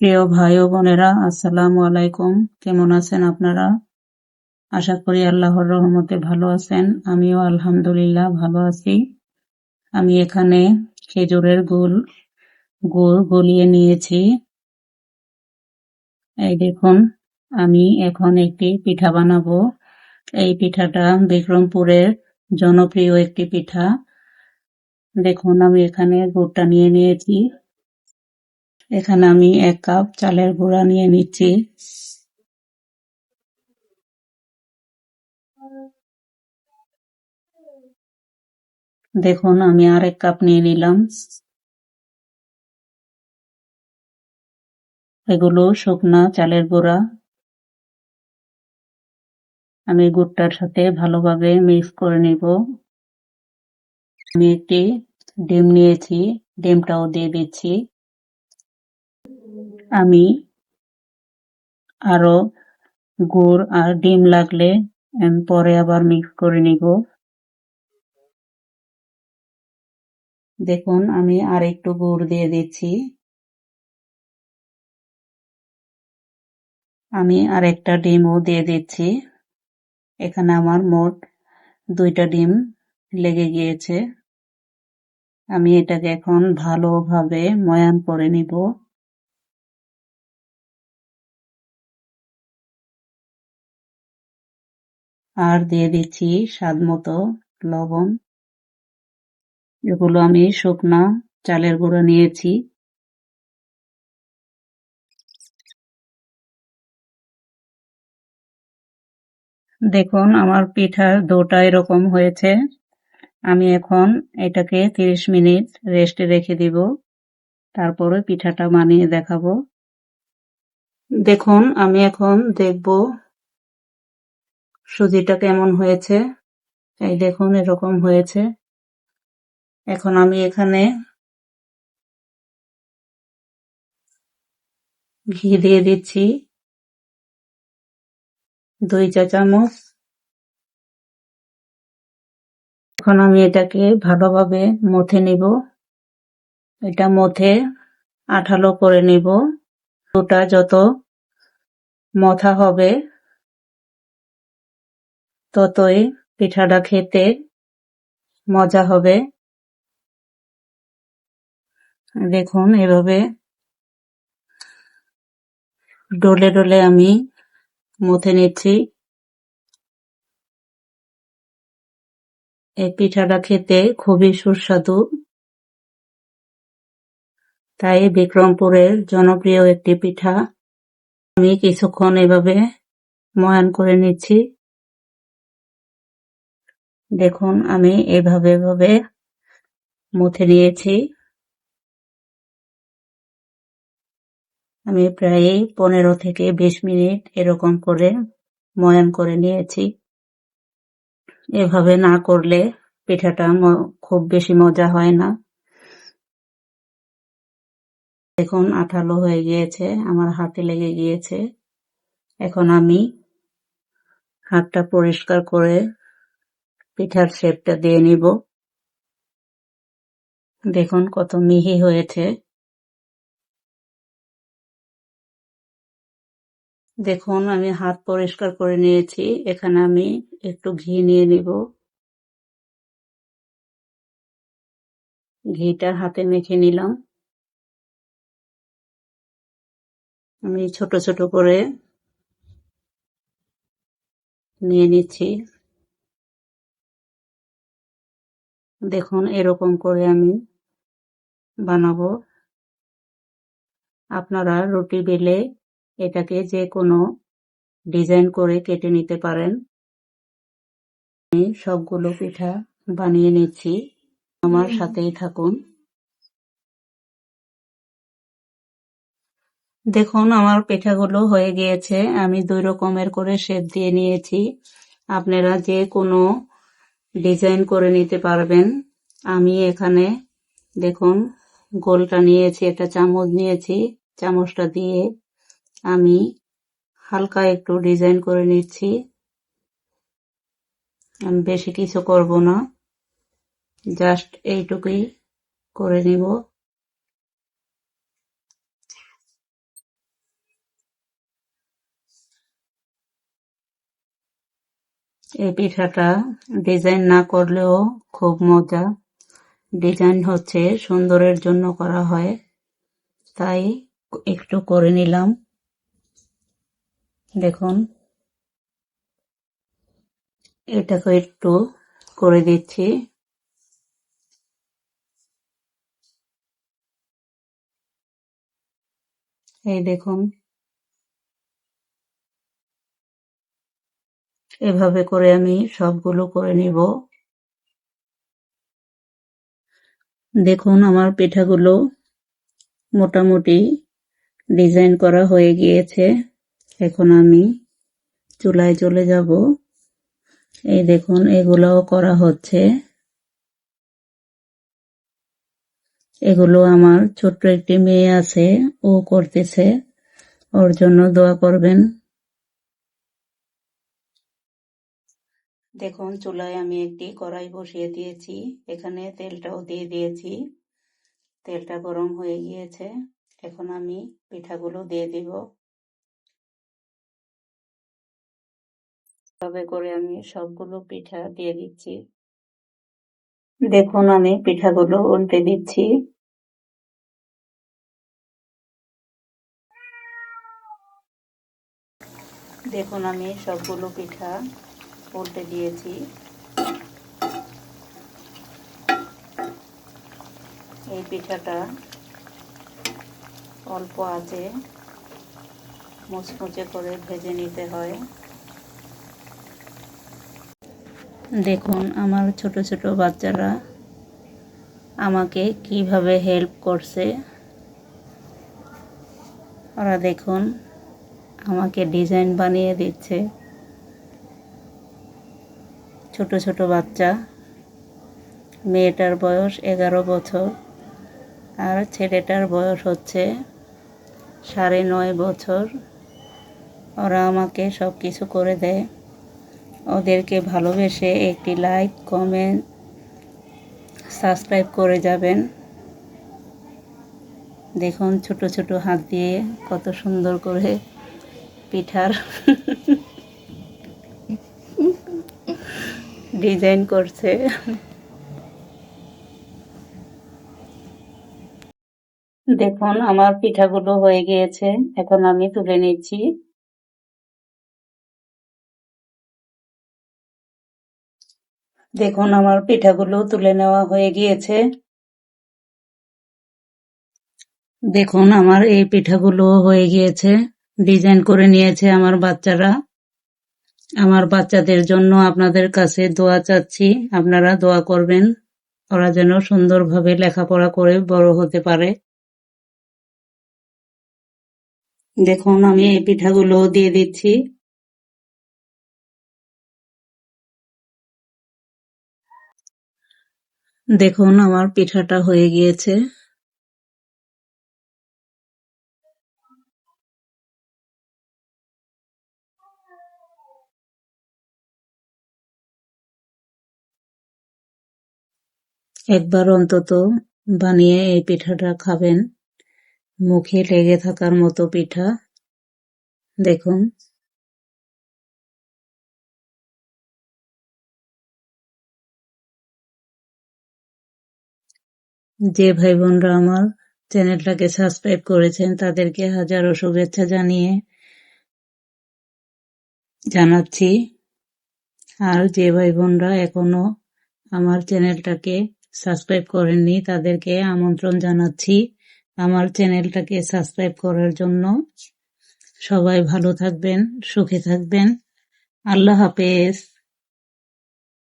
প্রিয় ভাই ও বোনেরা, আসসালামু আলাইকুম। কেমন আছেন আপনারা? আশা করি আল্লাহর রহমতে ভালো আছেন। আমিও আলহামদুলিল্লাহ ভালো আছি। আমি এখানে খেজুরের গুল গুড় গলিয়ে নিয়েছি। এই দেখুন, আমি এখন একটি পিঠা বানাবো। এই পিঠাটা বিক্রমপুরের জনপ্রিয় একটি পিঠা। দেখুন, আমি এখানে গুড়টা নিয়ে নিয়েছি। এখানে আমি এক কাপ চালের গুঁড়া নিয়ে নিচ্ছি। দেখুন, আমি আর এক কাপ নিয়ে নিলাম। এগুলো শুকনা চালের গুঁড়া। আমি গুড়টার সাথে ভালোভাবে মিক্স করে নিব। আমি একটি ডিম নিয়েছি, ডিমটাও দিয়ে দিচ্ছি। আমি আরও গুড় আর ডিম লাগলে পরে আবার মিক্স করে নিব। দেখুন, আমি আর একটু গুড় দিয়ে দিচ্ছি। আমি আর একটা ডিমও দিয়ে দিচ্ছি। এখানে আমার মোট দুইটা ডিম লেগে গিয়েছে। আমি এটাকে এখন ভালোভাবে ময়ান করে নিব। আর দিয়ে দিচ্ছি স্বাদ মতো লবণ। এগুলো আমি শুকনা চালের গুঁড়ো নিয়েছি। দেখুন, আমার পিঠার দোটা এরকম হয়েছে। আমি এখন এটাকে ৩০ মিনিট রেস্টে রেখে দিব। তারপরে পিঠাটা বানিয়ে দেখাবো। দেখুন, আমি এখন দেখব সুজিটা কেমন হয়েছে? এই দেখুন, এরকম হয়েছে। এখন আমি এখানে ঘি দিয়ে দিচ্ছি। দুই চা চামচ। এখন আমি এটাকে ভালোভাবে মথে নিব। এটা মথে আঠালো করে নিব। ওটা যত মথা হবে ততই পিঠাটা খেতে মজা হবে। দেখুন, এভাবে ডলে ডলে আমি মুথে নিচ্ছি। এই পিঠাটা খেতে খুবই সুস্বাদু। তাই বিক্রমপুরের জনপ্রিয় একটি পিঠা। আমি কিছুক্ষণ এভাবে ময়ান করে নিচ্ছি। দেখুন, আমি এভাবে এভাবে মুথে নিয়েছি। আমি প্রায় পনেরো থেকে বিশ মিনিট এরকম করে ময়ান করে নিয়েছি। এভাবে না করলে পিঠাটা খুব বেশি মজা হয় না। দেখুন, আঠালো হয়ে গিয়েছে, আমার হাতে লেগে গিয়েছে। এখন আমি হাতটা পরিষ্কার করে পিঠার শেপটা দিয়ে নিব। দেখুন কত মিহি হয়েছে। দেখুন, আমি হাত পরিষ্কার করে নিয়েছি। এখানে আমি একটু ঘি নিয়ে নিব। ঘিটা হাতে মেখে নিলাম। আমি ছোট ছোট করে নিয়ে নিচ্ছি। দেখুন, এরকম করে আমি বানাবো। আপনারা রুটি বেলে এটাকে যে কোনো ডিজাইন করে কেটে নিতে পারেন। আমি সবগুলো পিঠা বানিয়ে নিচ্ছি। আমার সাথেই থাকুন। দেখুন, আমার পিঠাগুলো হয়ে গিয়েছে। আমি দুই রকমের করে শেপ দিয়ে নিয়েছি। আপনারা যে কোনো ডিজাইন করে নিতে পারবেন। আমি এখানে, দেখুন, গোলটা নিয়েছি, একটা চামচ নিয়েছি, চামচটা দিয়ে আমি হালকা একটু ডিজাইন করে নিচ্ছি। আমি বেশি কিছু করব না, জাস্ট এইটুকুই করে নিব। এই পিঠাটা ডিজাইন না করলেও খুব মজা। ডিজাইন হচ্ছে সুন্দরের জন্য করা হয়। তাই একটু করে নিলাম। দেখুন। এটাকে একটু করে দিচ্ছি। এই দেখুন। এভাবে করে আমি সবগুলো করে নিব। দেখুন, আমার পিঠাগুলো মোটামুটি ডিজাইন করা হয়ে গিয়েছে। এখন আমি চুলায় চলে যাব। এই দেখুন, এগুলোও করা হচ্ছে। এগুলো আমার ছোট্ট একটি মেয়ে আছে, ও করতেছে। ওর জন্য দোয়া করবেন। দেখুন, চুলায় আমি একটি কড়াই বসিয়ে দিয়েছি। এখানে তেলটাও দিয়ে দিয়েছি। তেলটা গরম হয়ে গিয়েছে। এখন আমি পিঠাগুলো দিয়ে দিব। তবে করে আমি সবগুলো পিঠা দিয়ে দিচ্ছি। দেখুন, আমি পিঠাগুলো উল্টে দিচ্ছি। দেখুন, আমি সবগুলো পিঠা উল্টে দিয়েছি। এই পিঠাটা অল্প আছে মুচমুচে করে ভেজে নিতে হয়। দেখুন, আমার ছোট ছোট বাচ্চারা আমাকে কীভাবে হেল্প করছে। ওরা দেখুন, আমাকে ডিজাইন বানিয়ে দিচ্ছে। ছোট ছোট বাচ্চা। মেয়েটার বয়স এগারো বছর আর ছেলেটার বয়স হচ্ছে সাড়ে নয় বছর। ওরা আমাকে সব কিছু করে দেয়। ওদেরকে ভালোবেসে একটি লাইক, কমেন্ট, সাবস্ক্রাইব করে যাবেন। দেখুন ছোট ছোট হাত দিয়ে কত সুন্দর করে পিঠার ডিজাইন করছে। দেখুন, আমার পিঠাগুলো হয়ে গিয়েছে। এখন আমি তুলে নিচ্ছি। দেখুন, আমার পিঠাগুলো তুলে নেওয়া হয়ে গিয়েছে। দেখুন, আমার এই পিঠাগুলো হয়ে গিয়েছে। ডিজাইন করে নিয়েছে আমার বাচ্চারা। আমার বাচ্চাদের জন্য আপনাদের কাছে দোয়া চাচ্ছি। আপনারা দোয়া করবেন। ওরা যেন সুন্দরভাবে লেখাপড়া করে বড় হতে পারে। দেখুন, আমি এই পিঠাগুলো দিয়ে দিচ্ছি। দেখুন, আমার পিঠাটা হয়ে গিয়েছে। একবার অন্তত বানিয়ে এই পিঠাটা খাবেন। মুখে লেগে থাকার মতো পিঠা। দেখুন। যে ভাই বোনরা আমার চ্যানেলটাকে সাবস্ক্রাইব করেছেন, তাদেরকে হাজারো শুভেচ্ছা জানিয়ে জানাচ্ছি। আর যে ভাই বোনরা এখনও আমার চ্যানেলটাকে সাবস্ক্রাইব করেননি, তাদেরকে আমন্ত্রণ জানাচ্ছি আমার চ্যানেলটাকে সাবস্ক্রাইব করার জন্য। সবাই ভালো থাকবেন, সুখে থাকবেন। আল্লাহ হাফেজ।